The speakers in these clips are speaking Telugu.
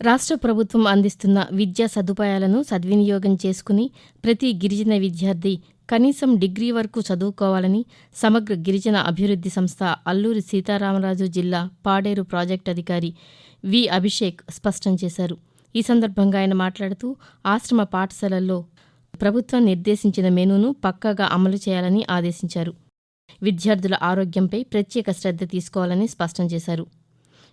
రాష్ట్ర ప్రభుత్వం అందిస్తున్న విద్యా సదుపాయాలను సద్వినియోగం చేసుకుని ప్రతి గిరిజన విద్యార్థి కనీసం డిగ్రీ వరకు చదువుకోవాలని సమగ్ర గిరిజన అభివృద్ధి సంస్థ అల్లూరి సీతారామరాజు జిల్లా పాడేరు ప్రాజెక్టు అధికారి వి అభిషేక్ స్పష్టం చేశారు. ఈ సందర్భంగా ఆయన మాట్లాడుతూ ఆశ్రమ పాఠశాలల్లో ప్రభుత్వం నిర్దేశించిన మెనూను పక్కాగా అమలు చేయాలని ఆదేశించారు. విద్యార్థుల ఆరోగ్యంపై ప్రత్యేక శ్రద్ధ తీసుకోవాలని స్పష్టం చేశారు.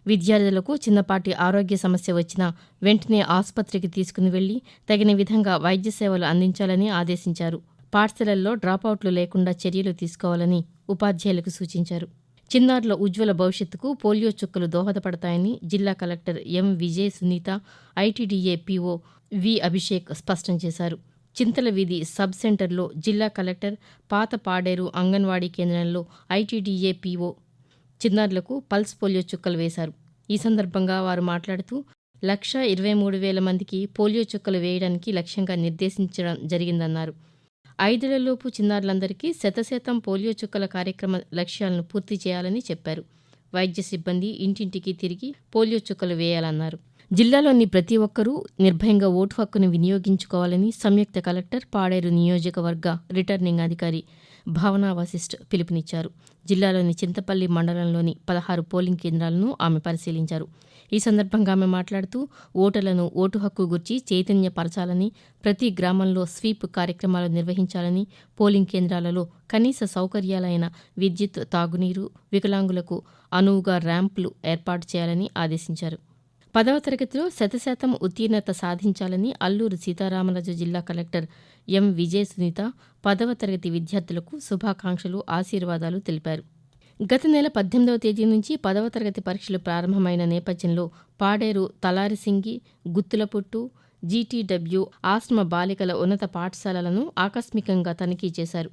విద్యార్థులకు చిన్నపాటి ఆరోగ్య సమస్య వచ్చినా వెంటనే ఆసుపత్రికి తీసుకుని వెళ్ళి తగిన విధంగా వైద్య సేవలు అందించాలని ఆదేశించారు. పాఠశాలల్లో డ్రాపౌట్లు లేకుండా చర్యలు తీసుకోవాలని ఉపాధ్యాయులకు సూచించారు. చిన్నారుల ఉజ్వల భవిష్యత్తుకు పోలియో చుక్కలు దోహదపడతాయని జిల్లా collector M. Vijay Sunitha ITDA PO V. Abhishek స్పష్టం చేశారు. చింతల వీధి సబ్ సెంటర్లో జిల్లా కలెక్టర్ పాత పాడేరు అంగన్వాడీ కేంద్రంలో ఐటీడీఏ పీఓ చిన్నారులకు పల్స్ పోలియో చుక్కలు వేశారు. ఈ సందర్భంగా వారు మాట్లాడుతూ లక్ష ఇరవై మూడు వేల మందికి పోలియో చుక్కలు వేయడానికి లక్ష్యంగా నిర్దేశించడం జరిగిందన్నారు. ఐదేళ్ళలోపు చిన్నారులందరికీ శతశాతం పోలియో చుక్కల కార్యక్రమ లక్ష్యాలను పూర్తి చేయాలని చెప్పారు. వైద్య సిబ్బంది ఇంటింటికి తిరిగి పోలియో చుక్కలు వేయాలన్నారు. జిల్లాలోని ప్రతి ఒక్కరూ నిర్భయంగా ఓటు హక్కును వినియోగించుకోవాలని సంయుక్త కలెక్టర్ పాడేరు నియోజకవర్గ రిటర్నింగ్ అధికారి భావనా వశిష్ఠ్ పిలుపునిచ్చారు. జిల్లాలోని చింతపల్లి మండలంలోని పదహారు పోలింగ్ కేంద్రాలను ఆమె పరిశీలించారు. ఈ సందర్భంగా ఆమె మాట్లాడుతూ ఓటర్లను ఓటు హక్కు గురించి చైతన్యపరచాలని ప్రతి గ్రామంలో స్వీప్ కార్యక్రమాలు నిర్వహించాలని పోలింగ్ కేంద్రాలలో కనీస సౌకర్యాలైన విద్యుత్ తాగునీరు వికలాంగులకు అనువుగా ర్యాంపులు ఏర్పాటు చేయాలని ఆదేశించారు. పదవ తరగతిలో శతశాతం ఉత్తీర్ణత సాధించాలని అల్లూరు సీతారామరాజు జిల్లా కలెక్టర్ ఎం విజయ సునీత పదవ తరగతి విద్యార్థులకు శుభాకాంక్షలు ఆశీర్వాదాలు తెలిపారు. గత నెల పద్దెనిమిదవ తేదీ నుంచి పదవ తరగతి పరీక్షలు ప్రారంభమైన నేపథ్యంలో పాడేరు తలారిసింగి గుత్తులపుట్టు జీటీడబ్ల్యూ ఆశ్రమ బాలికల ఉన్నత పాఠశాలలను ఆకస్మికంగా తనిఖీ చేశారు.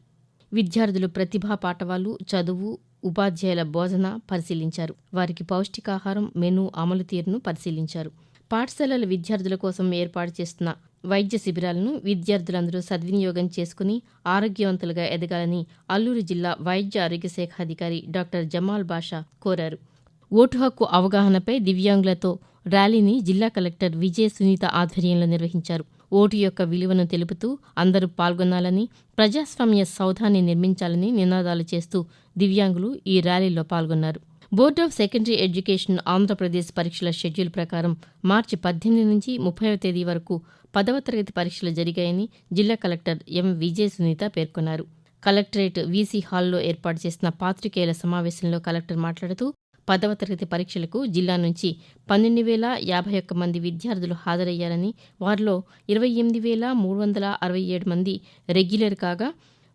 విద్యార్థులు ప్రతిభా పాఠవాలు చదువు ఉపాధ్యాయుల బోధన పరిశీలించారు. వారికి పౌష్టికాహారం మెను అమలు తీరును పరిశీలించారు. పాఠశాలల విద్యార్థుల కోసం ఏర్పాటు చేస్తున్న వైద్య శిబిరాలను విద్యార్థులందరూ సద్వినియోగం చేసుకుని ఆరోగ్యవంతులుగా ఎదగాలని అల్లూరు జిల్లా వైద్య ఆరోగ్య శాఖ అధికారి డాక్టర్ జమాల్ బాషా కోరారు. ఓటు హక్కు అవగాహనపై దివ్యాంగులతో ర్యాలీని జిల్లా కలెక్టర్ విజయ సునీత ఆధ్వర్యంలో నిర్వహించారు. ఓటు యొక్క విలువను తెలుపుతూ అందరూ పాల్గొనాలని ప్రజాస్వామ్య సౌధాన్ని నిర్మించాలని నినాదాలు చేస్తూ దివ్యాంగులు ఈ ర్యాలీలో పాల్గొన్నారు. Board of secondary education Andhra Pradesh పరీక్షల షెడ్యూల్ ప్రకారం మార్చి పద్దెనిమిది నుంచి ముప్పైవ తేదీ వరకు పదవ తరగతి పరీక్షలు జరిగాయని జిల్లా కలెక్టర్ ఎం విజయ సునీత పేర్కొన్నారు. కలెక్టరేట్ వీసీ హాల్లో ఏర్పాటు చేసిన పాత్రికేయుల సమావేశంలో కలెక్టర్ మాట్లాడుతూ పదవ తరగతి పరీక్షలకు జిల్లా నుంచి పన్నెండు వేల యాభై ఒక్క మంది విద్యార్థులు హాజరయ్యారని వారిలో ఇరవై ఎనిమిది వేల మూడు వందల అరవై ఏడు మంది రెగ్యులర్ కాగా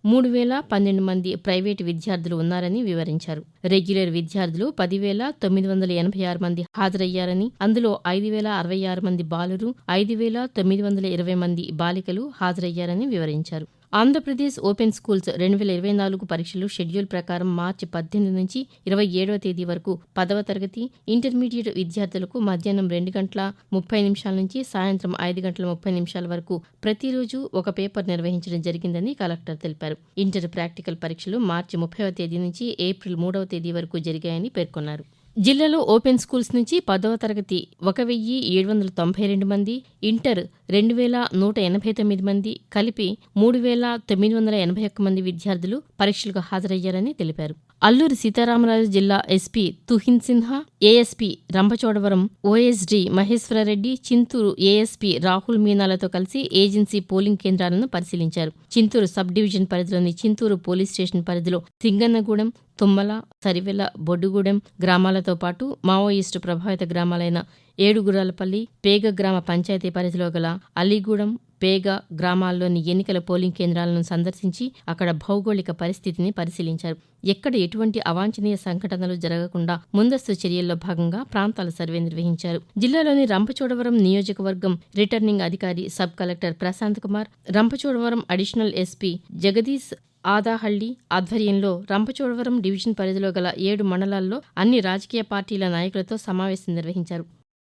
మూడు వేల పన్నెండు మంది ప్రైవేటు విద్యార్థులు ఉన్నారని వివరించారు. రెగ్యులర్ విద్యార్థులు పదివేల తొమ్మిది వందల ఎనభై ఆరు మంది హాజరయ్యారని అందులో ఐదు వేల అరవై ఆరు మంది బాలురు ఐదు వేల తొమ్మిది వందల ఇరవై మంది బాలికలు హాజరయ్యారని వివరించారు. ఆంధ్రప్రదేశ్ ఓపెన్ స్కూల్స్ రెండు వేల ఇరవై నాలుగు పరీక్షలు షెడ్యూల్ ప్రకారం మార్చి పద్దెనిమిది నుంచి ఇరవై ఏడవ తేదీ వరకు పదవ తరగతి ఇంటర్మీడియట్ విద్యార్థులకు మధ్యాహ్నం రెండు గంటల ముప్పై నిమిషాల నుంచి సాయంత్రం ఐదు గంటల ముప్పై నిమిషాల వరకు ప్రతిరోజు ఒక పేపర్ నిర్వహించడం జరిగిందని కలెక్టర్ తెలిపారు. ఇంటర్ ప్రాక్టికల్ పరీక్షలు మార్చి ముప్పైవ తేదీ నుంచి ఏప్రిల్ మూడవ తేదీ వరకు జరిగాయని పేర్కొన్నారు. జిల్లాలో ఓపెన్ స్కూల్స్ నుంచి పదవ తరగతి ఒక వెయ్యి ఏడు వందల తొంభై రెండు మంది ఇంటర్ రెండు వేల నూట ఎనభై తొమ్మిది మంది కలిపి మూడు వేల తొమ్మిది వందల ఎనభై ఒక్క మంది విద్యార్థులు పరీక్షలకు హాజరయ్యారని తెలిపారు. అల్లూరి సీతారామరాజు జిల్లా SP Tuhin Sinha ASP Rampachodavaram OSD Maheswara Reddy Chintoor ASP Rahul మీనాలతో కలిసి ఏజెన్సీ పోలింగ్ కేంద్రాలను పరిశీలించారు. చింతూరు సబ్ డివిజన్ పరిధిలోని చింతూరు పోలీస్ స్టేషన్ పరిధిలో సింగన్నగూడెం తుమ్మల సరివెల బొడ్డుగూడెం గ్రామాలతో పాటు మావోయిస్టు ప్రభావిత గ్రామాలైన ఏడుగురాలపల్లి పేగ గ్రామ పంచాయతీ పరిధిలో గల అలీగూడెం పేగ గ్రామాల్లోని ఎన్నికల పోలింగ్ కేంద్రాలను సందర్శించి అక్కడ భౌగోళిక పరిస్థితిని పరిశీలించారు. ఎక్కడ ఎటువంటి అవాంఛనీయ సంఘటనలు జరగకుండా ముందస్తు చర్యల్లో భాగంగా ప్రాంతాల సర్వే నిర్వహించారు. జిల్లాలోని రంపచోడవరం నియోజకవర్గం రిటర్నింగ్ అధికారి sub collector Prashant Kumar Rampachodavaram additional SP Jagadish Adahalli ఆధ్వర్యంలో రంపచోడవరం డివిజన్ పరిధిలో గల ఏడు మండలాల్లో అన్ని రాజకీయ పార్టీల నాయకులతో సమావేశం నిర్వహించారు.